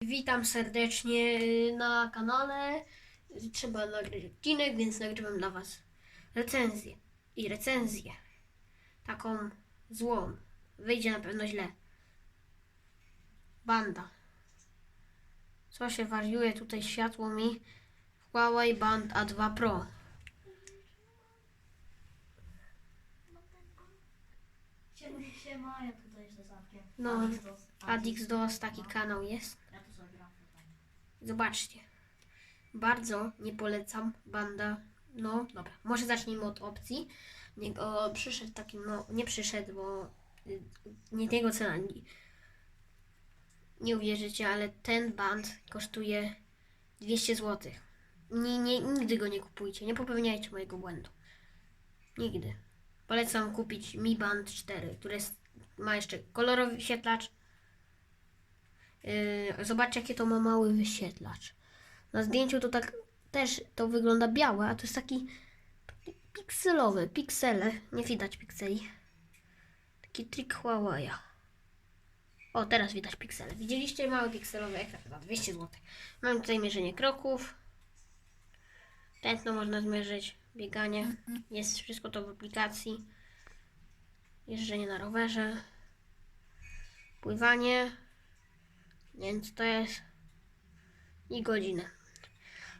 Witam serdecznie na kanale. Trzeba nagrać odcinek, więc nagrywam dla Was recenzję. I recenzję. Taką złą. Wyjdzie na pewno źle. Banda. Co się wariuje? Tutaj światło mi. Huawei Band A2 Pro. Siema, ja tutaj Zasawkiem. No, Adix DOS taki kanał jest. Ja tu sobie gram tutaj. Zobaczcie. Bardzo nie polecam banda. No dobra, może zacznijmy od opcji. Niego przyszedł taki, no nie przyszedł, bo y, nie tego cena. Nie, nie uwierzycie, ale ten band kosztuje 200 zł. Nie, nie, nigdy go nie kupujcie, nie popełniajcie mojego błędu. Nigdy. Polecam kupić Mi Band 4, który jest, ma jeszcze kolorowy wyświetlacz, Yy, zobaczcie, jakie to ma mały wyświetlacz. Na zdjęciu to tak też to wygląda białe, a to jest taki pikselowy, piksele. Nie widać pikseli. Taki trik Huawei. O, teraz widać piksele. Widzieliście mały pikselowy ekran za 200 zł. Mam tutaj mierzenie kroków. Tętno można zmierzyć, bieganie. Jest wszystko to w aplikacji. Jeżdżenie na rowerze. Pływanie. Więc to jest i godzinę.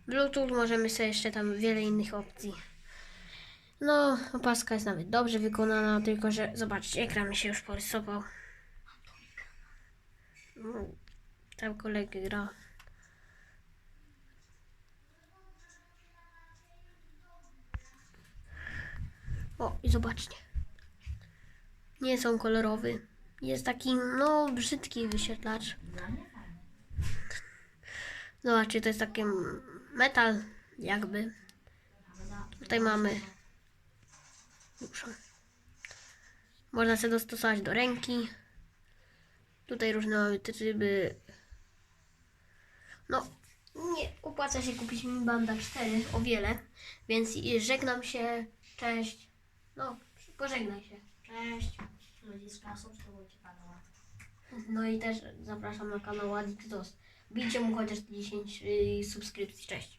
Bluetooth możemy sobie jeszcze tam wiele innych opcji. No, opaska jest nawet dobrze wykonana, tylko że zobaczcie, ekran mi się już porysował. Tam kolegę gra. O, i zobaczcie. Nie są kolorowy. Jest taki, no, brzydki wyświetlacz. Zobaczcie, to jest taki metal, jakby. Tutaj mamy. Już. Można sobie dostosować do ręki. Tutaj różne mamy tryby. No, nie opłaca się kupić Mi Banda 4 o wiele, więc żegnam się. Cześć. No, pożegnaj się. Cześć. Ludziska, subskrybujcie kanał. No i też zapraszam na kanał DOS. Bijcie mu chociaż 10 y, subskrypcji. Cześć.